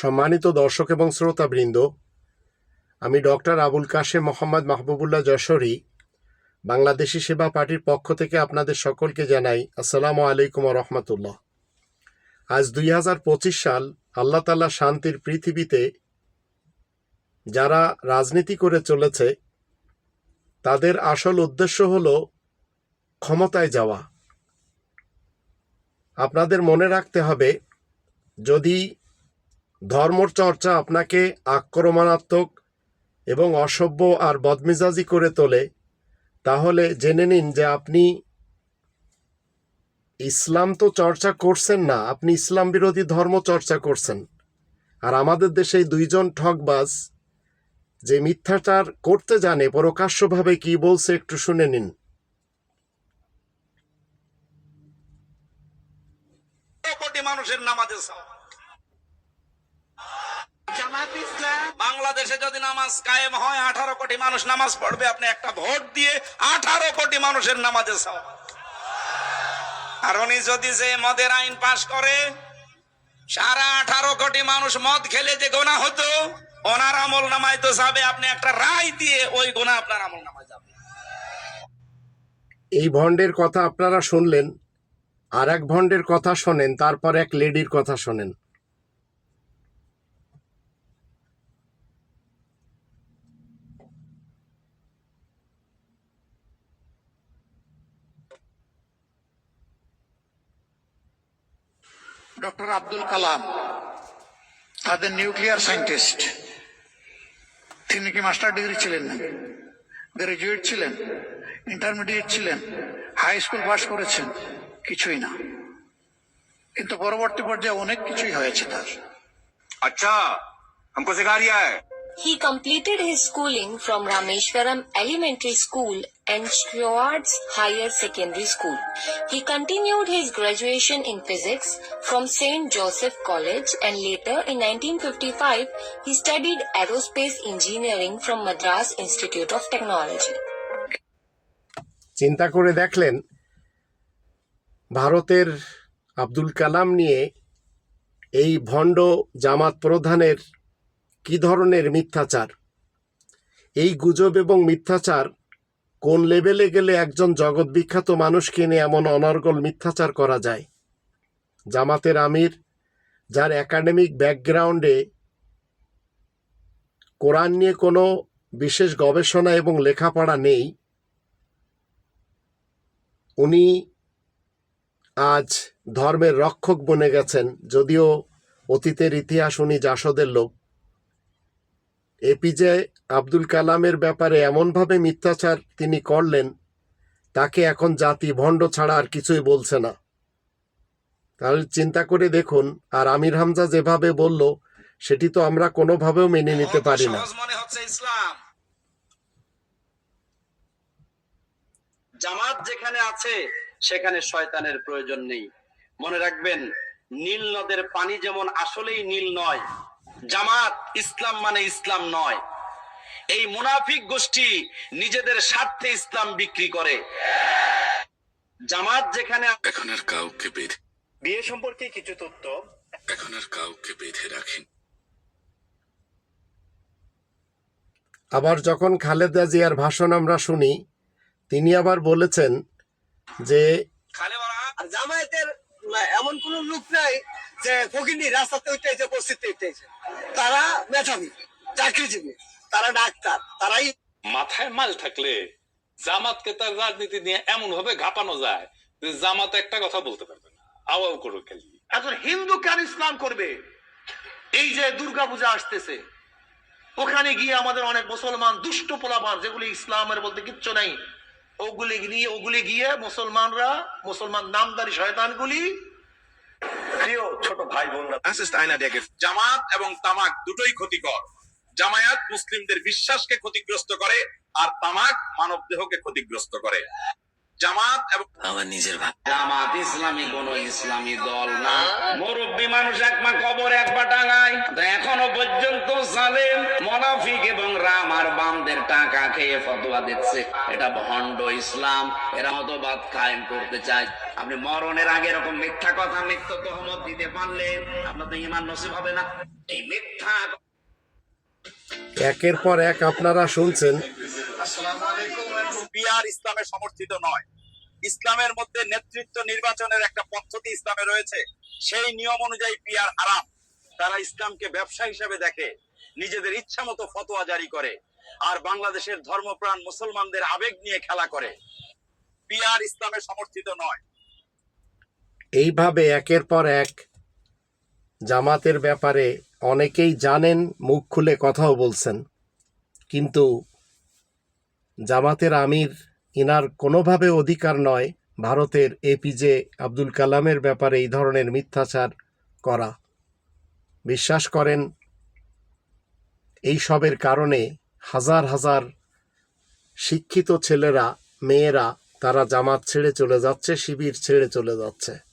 সম্মানিত দর্শক এবং শ্রোতাবৃন্দ, আমি ডক্টর আবুল কাশেম মোহাম্মদ মাহবুবুল্লাহ যশোরী, বাংলাদেশি সেবা পার্টির পক্ষ থেকে আপনাদের সকলকে জানাই আসসালামু আলাইকুম রহমতুল্লাহ। আজ দুই হাজার পঁচিশ সাল আল্লাহ তাল্লাহ শান্তির পৃথিবীতে যারা রাজনীতি করে চলেছে, তাদের আসল উদ্দেশ্য হল ক্ষমতায় যাওয়া। আপনাদের মনে রাখতে হবে, যদি ধর্মচর্চা আপনাকে আক্রমণাত্মক এবং অসভ্য আর বদমেজাজি করে তোলে, তাহলে জেনে নিন যে আপনি ইসলাম তো চর্চা করছেন না, আপনি ইসলাম বিরোধী ধর্ম চর্চা করছেন। আর আমাদের দেশে দুইজন ঠকবাজ যে মিথ্যাচার করতে জানে, প্রকাশ্যভাবে কি বলছে একটু শুনে নিন। মানুষের নামাজে বাংলাদেশে যদি নামাজ কায়েম হয়, আঠারো কোটি মানুষ নামাজ পড়বে। আপনি একটা ভোট দিয়ে আঠারো কোটি মানুষের নামাজে। আর উনি যদি যে মদের আইন পাশ করে, সারা আঠারো কোটি মানুষ মদ খেলে যে গোনা হতো, ওনার আমল নামায় তো যাবে। আপনি একটা রায় দিয়ে ওই গোনা আপনার আমল নামায় যাবে। এই ভণ্ডের কথা আপনারা শুনলেন আর এক ভণ্ডের কথা শোনেন, তারপর এক লেডির কথা শোনেন। ডক্টর আব্দুল কালাম তাদের নিউক্লিয়ার সায়েন্টিস্ট তিনি কি মাস্টার ডিগ্রি ছিলেন না গ্রাজুয়েট ছিলেন ইন্টারমিডিয়েট ছিলেন হাই স্কুল পাশ করেছেন কিছুই না কিন্তু পরবর্তী পর্যায়ে অনেক কিছুই হয়েছে তার अच्छा हमको सिखा रिया है He completed his schooling from Rameshwaram Elementary School and Schwartz Higher Secondary School. He continued his graduation in physics from St. Joseph College and later in 1955 he studied aerospace engineering from Madras Institute of Technology. চিন্তা করে দেখলেন ভারতের আব্দুল কালাম নিয়ে এই ভণ্ড জামাত প্রধানের কি ধরনের মিথ্যাচার? এই গুজব এবং মিথ্যাচার কোন লেভেলে গেলে একজন জগৎ বিখ্যাত মানুষকে নিয়ে এমন অনর্গল মিথ্যাচার করা যায়? জামাতের আমির, যার একাডেমিক ব্যাকগ্রাউন্ডে কোরআন নিয়ে কোনো বিশেষ গবেষণা এবং লেখাপড়া নেই, উনি আজ ধর্মের রক্ষক বনে গেছেন, যদিও অতীতের ইতিহাস উনি জাসদের লোক। এপিজে আব্দুল কালামের ব্যাপারে এমনভাবে মিথ্যাচার তিনি করলেন তাকে এখন জাতি ভণ্ড ছাড়া আর কিছুই বলছে না। তাহলে চিন্তা করে দেখুন আর আমির হামজা যেভাবে বলল সেটি তো আমরা কোনোভাবেও মেনে নিতে পারি না। জামাত যেখানে আছে সেখানে শয়তানের প্রয়োজন নেই। মনে রাখবেন নীল নদের পানি যেমন আসলেই নীল নয় জামাত ইসলাম মানে ইসলাম নয়। এই মুনাফিক গোষ্ঠী নিজেদের স্বার্থে ইসলাম বিক্রি করে। জামাত যেখানে এখন আর কাউকে বেঁধে বিয়ে সম্পর্কে কিছু তথ্য? এখন আর কাউকে বেঁধে রাখেন। আবার যখন খালেদা জিয়ার ভাষণ আমরা শুনি তিনি আবার বলেছেন যে জামায়াতের এমন কোন লোক নাই যে ফকিনি রাস্তাতে উঠেছে বস্তিতে উঠেছে তারা মেধাবী চাকরিজীবী তারা ডাক্তার তারাই মাথায় মাল থাকলে জামাতকে তার রাজনীতি নিয়ে এমন ভাবে ঘাপানো যায় যে জামাত একটা কথা বলতে পারবে না। আওয়াও করো খালি। একজন হিন্দু কেন ইসলাম করবে? এই যে দুর্গা পূজা আসতেছে ওখানে গিয়ে আমাদের অনেক মুসলমান দুষ্ট পোলাপান যেগুলি ইসলামের বলতে কিচ্ছু নাই ওগুলি নিয়ে ওগুলি গিয়ে মুসলমানরা মুসলমান নামদারি শয়তানগুলি প্রিয় ছোট ভাই বোনরা জামাত এবং তামাক দুটোই ক্ষতিকর। জামায়াত মুসলিমদের বিশ্বাসকে ক্ষতিগ্রস্ত করে আর তামাক মানব দেহকে ক্ষতিগ্রস্ত করে। জামাত এবং আমার নিজের জামাত ইসলামী কোন ইসলামী দল না। মুরব্বী মানুষ এক মা কবর এক পা টাঙায় এখনও পর্যন্ত সালেম মনাফিক এবং রাম আর বামদের টাকা খেয়ে ফতোয়া দিচ্ছে। এটা ভণ্ড ইসলাম। এরা মতবাদ কায়েম করতে চায়। আপনি মরণের আগে এরকম মিথ্যা কথা মিথ্যা তহমত দিতে পারলে আপনার তো ইমান নসিব হবে না। এই মিথ্যা একের পর এক আপনারা শুনছেন। পিয়ার ইসলামে সমর্থিত নয়। ইসলামের মধ্যে নেতৃত্ব নির্বাচনের একটা পদ্ধতি ইসলামে রয়েছে, সেই নিয়ম অনুযায়ী পিয়ার হারাম। তারা ইসলামকে ব্যবসা হিসেবে দেখে, নিজেদের ইচ্ছা মতো ফতোয়া জারি করে, আর বাংলাদেশের ধর্মপ্রাণ মুসলমানদের আবেগ নিয়ে খেলা করে। পিয়ার ইসলামে সমর্থিত নয়। এইভাবে একের পর এক জামাতের ব্যাপারে অনেকেই জানেন, মুখ খুলে কথাও বলছেন। কিন্তু জামাতের আমির, ইনার কোনোভাবে অধিকার নয় ভারতের এপিজে আব্দুল কালামের ব্যাপারে এই ধরনের মিথ্যাচার করা। বিশ্বাস করেন, এই সবের কারণে হাজার হাজার শিক্ষিত ছেলেরা, মেয়েরা, তারা জামাত ছেড়ে চলে যাচ্ছে, শিবির ছেড়ে চলে যাচ্ছে।